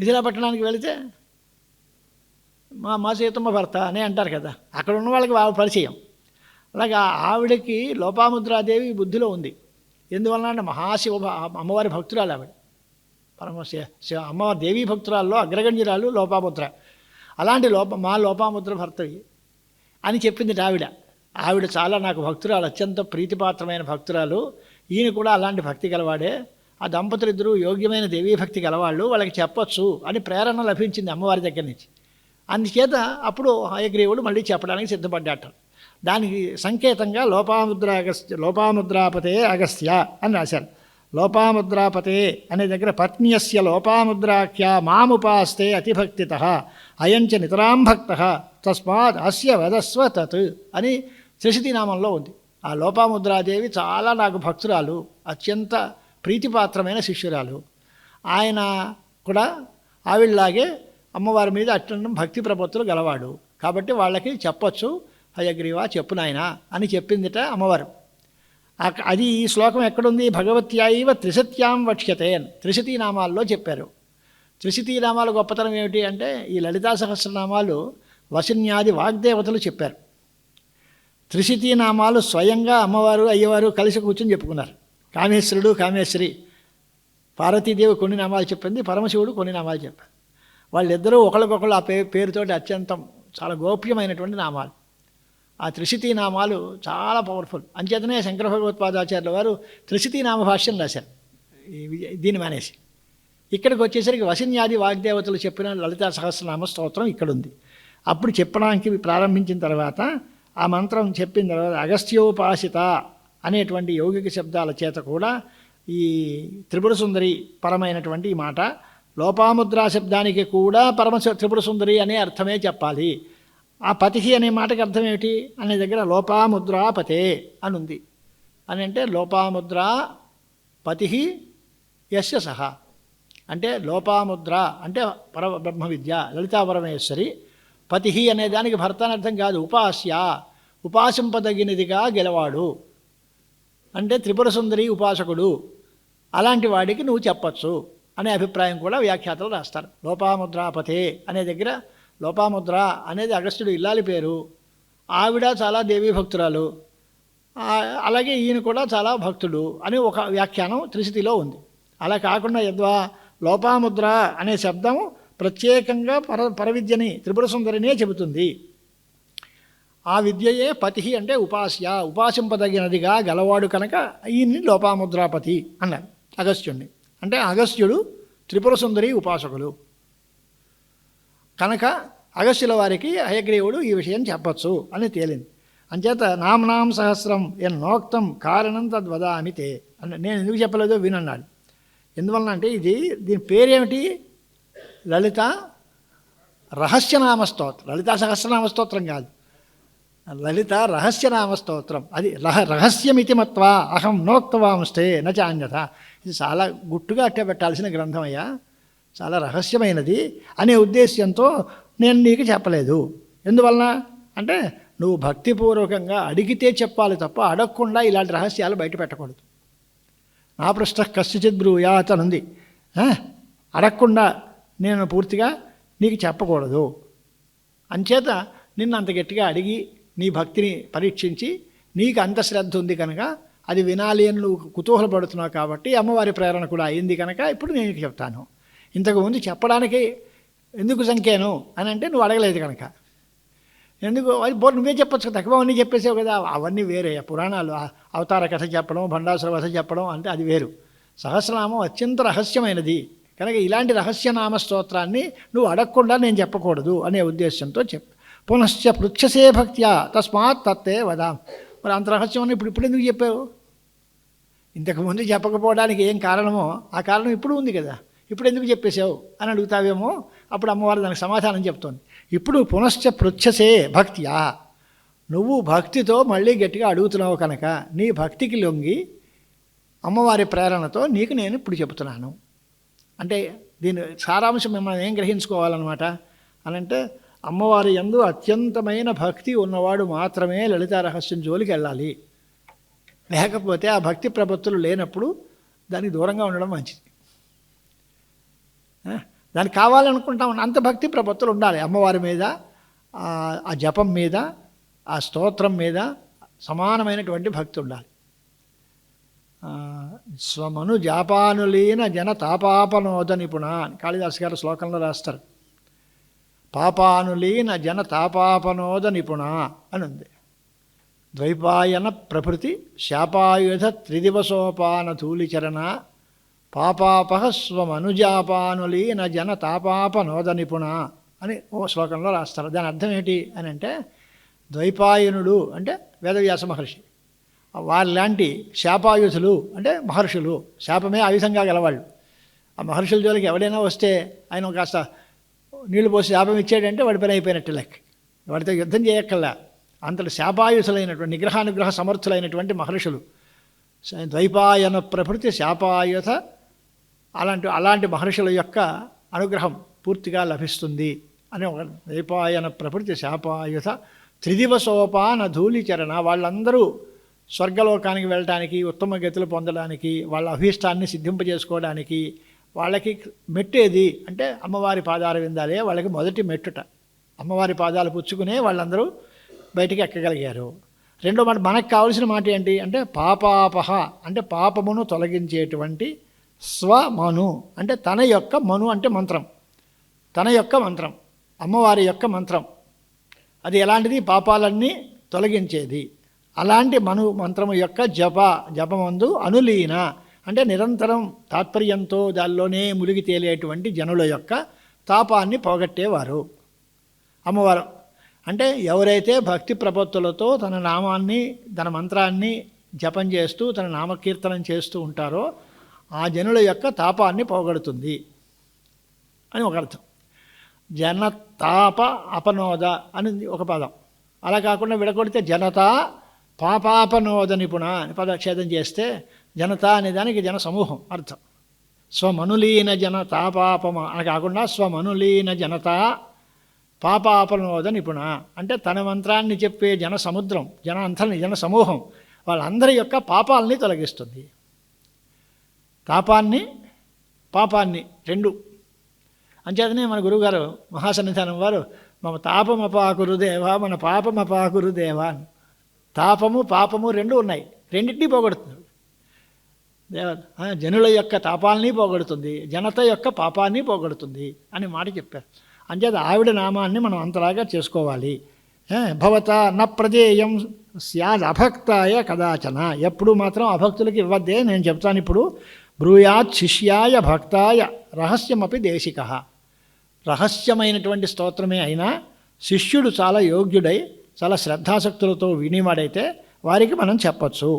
మిథిలాపట్టణానికి వెళితే మా మా సీతమ్మ భర్త అని అంటారు కదా అక్కడ ఉన్న వాళ్ళకి వాళ్ళ పరిచయం. అలాగే ఆవిడకి లోపాముద్రాదేవి బుద్ధిలో ఉంది. ఎందువలన అంటే మహాశివ అమ్మవారి భక్తురాలు ఆవిడ. పరమ శివ శివ- అమ్మవారి దేవీ భక్తురాల్లో అగ్రగణ్యురాలు లోపాముద్ర. అలాంటి లోప మా లోపాముద్ర భర్తవి అని చెప్పింది ఆవిడ. ఆవిడ చాలా నాకు భక్తురాలు అత్యంత ప్రీతిపాత్రమైన భక్తురాలు. ఈయన కూడా అలాంటి భక్తి గలవాడే. ఆ దంపతులు ఇద్దరు యోగ్యమైన దేవీ భక్తి గలవాళ్ళు వాళ్ళకి చెప్పొచ్చు అని ప్రేరణ లభించింది అమ్మవారి దగ్గర నుంచి. అందుచేత అప్పుడు హయగ్రీవుడు మళ్ళీ చెప్పడానికి సిద్ధపడ్డాట. దానికి సంకేతంగా లోపాముద్ర అగస్త్య లోపాముద్రాపతే అగస్త్య అని రాశారు. లోపాముద్రాపతే అనే దగ్గర పత్నియస్య లోపాముద్రాఖ్య మాముపాస్తే అతిభక్తిత అయంచ నితరాం భక్త తస్మాత్ అస్య వదస్వ తత్ అని నామంలో ఉంది. ఆ లోపాముద్రాదేవి చాలా నాకు భక్తురాలు అత్యంత ప్రీతిపాత్రమైన శిష్యురాలు. ఆయన కూడా ఆవిడలాగే అమ్మవారి మీద అట్లా భక్తి ప్రపత్తులు గలవాడు. కాబట్టి వాళ్ళకి చెప్పొచ్చు హయగ్రీవా చెప్పు నాయన అని చెప్పిందిట అమ్మవారు. అది ఈ శ్లోకం ఎక్కడుంది? భగవత్యాయివ త్రిశత్యాం వక్ష్యతే త్రిశతీ నామాల్లో చెప్పారు. త్రిశతీ నామాల గొప్పతనం ఏమిటి అంటే ఈ లలితా సహస్రనామాలు వసిన్యాది వాగ్దేవతలు చెప్పారు. త్రిశతీ నామాలు స్వయంగా అమ్మవారు అయ్యవారు కలిసి కూర్చొని చెప్పుకున్నారు. కామేశ్వరుడు కామేశ్వరి. పార్వతీదేవి కొన్ని నామాలు చెప్పింది పరమశివుడు కొన్ని నామాలు చెప్పారు. వాళ్ళిద్దరూ ఒకరికొకరు ఆ పే పేరుతోటి అత్యంతం చాలా గోప్యమైనటువంటి నామాలు. ఆ త్రిశితి నామాలు చాలా పవర్ఫుల్. అంచేతనే శంకర భగవత్పాదాచార్యుల వారు త్రిశితి నామ భాష్యం రాశారు. దీని దీన్ని మానేసి. ఇక్కడికి వచ్చేసరికి వసిన్యాది వాగ్దేవతలు చెప్పిన లలితా సహస్రనామ స్తోత్రం ఇక్కడ ఉంది అప్పుడు చెప్పడానికి ప్రారంభించిన తర్వాత ఆ మంత్రం చెప్పిన తర్వాత అగస్త్యోపాసిత అనేటువంటి యౌగిక శబ్దాల చేత కూడా ఈ త్రిపుర సుందరి పరమైనటువంటి ఈ మాట లోపాముద్రా శబ్దానికి కూడా పరమ త్రిపుర సుందరి అనే అర్థమే చెప్పాలి. ఆ పతిహి అనే మాటకి అర్థం ఏమిటి? అనే దగ్గర లోపాముద్రాపతే అని ఉంది అని అంటే లోపాముద్రా పతిహి యస్య సహ. అంటే లోపాముద్ర అంటే పర బ్రహ్మ విద్య లలితా పరమేశ్వరి. పతిహి అనే దానికి భర్త అర్థం కాదు ఉపాస్య. ఉపాసింపదగినదిగా గెలవాడు. అంటే త్రిపుర సుందరి ఉపాసకుడు అలాంటి వాడికి నువ్వు చెప్పచ్చు అనే అభిప్రాయం కూడా వ్యాఖ్యాతలు రాస్తారు. లోపాముద్రాపతే అనే దగ్గర లోపాముద్ర అనేది అగస్త్యుడు ఇల్లాలి పేరు. ఆవిడ చాలా దేవీ భక్తురాలు. అలాగే ఈయన కూడా చాలా భక్తుడు అని ఒక వ్యాఖ్యానం త్రిశతిలో ఉంది. అలా కాకుండా యద్వా లోపాముద్ర అనే శబ్దం ప్రత్యేకంగా పర పరవిద్యని త్రిపుర సుందరినే చెబుతుంది. ఆ విద్యయే పతి అంటే ఉపాస్య. ఉపాసింపదగినదిగా గలవాడు కనుక ఈయన్ని లోపాముద్రాపతి అన్నారు అగస్త్యుణ్ణి. అంటే అగస్త్యుడు త్రిపుర సుందరి ఉపాసకులు. కనుక అగస్త్యుల వారికి హయగ్రీవుడు ఈ విషయం చెప్పచ్చు అని తేలింది. అంచేత నామ్నాం సహస్రం ఎన్నోక్తం కారణం తద్వదామి తే అని నేను ఎందుకు చెప్పలేదో వినన్నాడు. ఎందువలన అంటే ఇది దీని పేరేమిటి? లలిత రహస్యనామ స్తోత్రం. లలితా సహస్రనామ స్తోత్రం కాదు. లలిత రహస్యనామ స్తోత్రం అది రహ రహస్యమితి మత్వా అహం నోక్తవాంస్తే నచాన్యత ఇది చాలా గుట్టుగా అట్టే పెట్టాల్సిన గ్రంథం అయ్యా. చాలా రహస్యమైనది. అనే ఉద్దేశ్యంతో నేను నీకు చెప్పలేదు. ఎందువలన? అంటే నువ్వు భక్తిపూర్వకంగా అడిగితే చెప్పాలి తప్ప అడగకుండా ఇలాంటి రహస్యాలు బయట పెట్టకూడదు. నా పృష్ట కశ్చిత్ బ్రూయాత్ అని ఉంది అడగకుండా నేను పూర్తిగా నీకు చెప్పకూడదు. అంచేత నిన్ను అంత గట్టిగా అడిగి నీ భక్తిని పరీక్షించి నీకు అంత శ్రద్ధ ఉంది కనుక అది వినాలి అని నువ్వు కుతూహలపడుతున్నావు కాబట్టి అమ్మవారి ప్రేరణ కూడా అయింది కనుక ఇప్పుడు నేను చెప్తాను. ఇంతకుముందు చెప్పడానికి ఎందుకు సంఖ్యాను అని అంటే నువ్వు అడగలేదు కనుక. ఎందుకు? అది బోర్ నువ్వే చెప్పచ్చు కదా. తక్కువ అన్నీ చెప్పేసావు కదా. అవన్నీ వేరే. పురాణాలు అవతార కథ చెప్పడం భండాసుర కథ చెప్పడం అంటే అది వేరు. సహస్రనామం అత్యంత రహస్యమైనది. కనుక ఇలాంటి రహస్యనామ స్తోత్రాన్ని నువ్వు అడగకుండా నేను చెప్పకూడదు అనే ఉద్దేశంతో చెప్పు పునశ్చ పృచ్ఛసే భక్త్యా. తస్మాత్ తత్తే వదాం. మరి అంత రహస్యం ఇప్పుడు ఇప్పుడు ఎందుకు చెప్పావు? ఇంతకుముందు చెప్పకపోవడానికి ఏం కారణమో ఆ కారణం ఇప్పుడు ఉంది కదా. ఇప్పుడు ఎందుకు చెప్పేశావు అని అడుగుతావేమో? అప్పుడు అమ్మవారు దానికి సమాధానం చెప్తోంది. ఇప్పుడు పునశ్చ పృచ్ఛసే భక్త్యా. నువ్వు భక్తితో మళ్ళీ గట్టిగా అడుగుతున్నావు కనుక నీ భక్తికి లొంగి అమ్మవారి ప్రేరణతో నీకు నేను ఇప్పుడు చెబుతున్నాను. అంటే దీని సారాంశం మిమ్మల్ని ఏం గ్రహించుకోవాలన్నమాట? అనంటే అమ్మవారి యందు అత్యంతమైన భక్తి ఉన్నవాడు మాత్రమే లలితా రహస్యం జోలికి వెళ్ళాలి. లేకపోతే ఆ భక్తి ప్రపత్తులు లేనప్పుడు దానికి దూరంగా ఉండడం మంచిది. దానికి కావాలనుకుంటాం అంత భక్తి ప్రపత్తులు ఉండాలి. అమ్మవారి మీద ఆ- జపం మీద ఆ స్తోత్రం మీద సమానమైనటువంటి భక్తి ఉండాలి. స్వమను జాపానులీన జన తాపాపనోద నిపుణ అని కాళిదాస్ గారు శ్లోకంలో రాస్తారు. పాపానులీన జన తాపాపనోద నిపుణ అని ఉంది ద్వైపాయన ప్రభృతి శాపాయుధ త్రిదివసోపాన ధూళిచరణ పాపాపహస్వమనుజాపానులీన జన తాపాపనోద నిపుణ అని ఓ శ్లోకంలో రాస్తారు. దాని అర్థం ఏంటి అని అంటే ద్వైపాయనుడు అంటే వేదవ్యాస మహర్షి. వారిలాంటి శాపాయుధులు అంటే మహర్షులు శాపమే ఆయుధంగా గలవాళ్ళు. ఆ మహర్షుల జోలికి ఎవడైనా వస్తే ఆయన కాస్త నీళ్ళు పోసి శాపం ఇచ్చాడంటే వాడి పని అయిపోయినట్టు లెక్క. వాడితో యుద్ధం చేయక్కల్లా అంతటి శాపాయుధులైనటువంటి నిగ్రహానుగ్రహ సమర్థులైనటువంటి మహర్షులు. ద్వైపాయన ప్రకృతి శాపాయుధ అలాంటి అలాంటి మహర్షుల యొక్క అనుగ్రహం పూర్తిగా లభిస్తుంది అని ఒక ద్వైపాయన ప్రకృతి శాపాయుధ త్రిదివసోపాన ధూళిచరణ. వాళ్ళందరూ స్వర్గలోకానికి వెళ్ళటానికి ఉత్తమ గతులు పొందడానికి వాళ్ళ అభీష్టాన్ని సిద్ధింపజేసుకోవడానికి వాళ్ళకి మెట్టేది అంటే అమ్మవారి పాదాల విందాలే వాళ్ళకి మొదటి మెట్టుట. అమ్మవారి పాదాలు పుచ్చుకునే వాళ్ళందరూ బయటికి ఎక్కగలిగారు. రెండో మాట మనకు కావలసిన మాట ఏంటి? అంటే పాపాపహ అంటే పాపమును తొలగించేటువంటి స్వమను. అంటే తన యొక్క మను అంటే మంత్రం. తన యొక్క మంత్రం. అమ్మవారి యొక్క మంత్రం. అది ఎలాంటిది? పాపాలన్నీ తొలగించేది. అలాంటి మను మంత్రము యొక్క జప జపమందు అనులీన. అంటే నిరంతరం తాత్పర్యంతో దానిలోనే మునిగి తేలేటువంటి జనుల యొక్క తాపాన్ని పోగొట్టేవారు. అమ్మవారు అంటే ఎవరైతే భక్తి ప్రపత్తులతో తన నామాన్ని తన మంత్రాన్ని జపం చేస్తూ తన నామకీర్తనం చేస్తూ ఉంటారో ఆ జనుల యొక్క తాపాన్ని పోగొడుతుంది అని ఒక అర్థం. జనతాప అపనోద అని ఒక పదం. అలా కాకుండా విడగొడితే జనత పాపాపనోద నిపుణ అని పదక్షేదం చేస్తే జనత అనే దానికి జన సమూహం అర్థం. స్వమనులీన జన తాపాపమ అని కాకుండా స్వమనులీన జనత పాపాపనోద నిపుణ. అంటే తన మంత్రాన్ని చెప్పే జన సముద్రం జన అంతని జన సమూహం వాళ్ళందరి యొక్క పాపాలని తొలగిస్తుంది. తాపాన్ని పాపాన్ని రెండు. అంచేతనే మన గురువుగారు మహాసన్నిధానం వారు మమ తాపమపాకురుదేవా మన పాపమపాకురుదేవా అని. తాపము పాపము రెండు ఉన్నాయి. రెండింటినీ పోగొడుతుంది దేవ జనుల యొక్క తాపాలని పోగొడుతుంది జనత యొక్క పాపాన్ని పోగొడుతుంది అని మాట చెప్పారు. అంచేత ఆవిడ నామాన్ని మనం అంతలాగా చేసుకోవాలి. భవత న ప్రదేయం స్యాద్ అభక్తాయ కదాచన. ఎప్పుడు మాత్రం అభక్తులకి ఇవ్వద్దే నేను చెప్తాను ఇప్పుడు. బ్రూయాత్ శిష్యాయ భక్తాయ రహస్యమపి దేశిక. రహస్యమైనటువంటి స్తోత్రమే అయినా శిష్యుడు చాలా యోగ్యుడై చాలా శ్రద్ధాసక్తులతో వినివాడైతే వారికి మనం చెప్పచ్చు.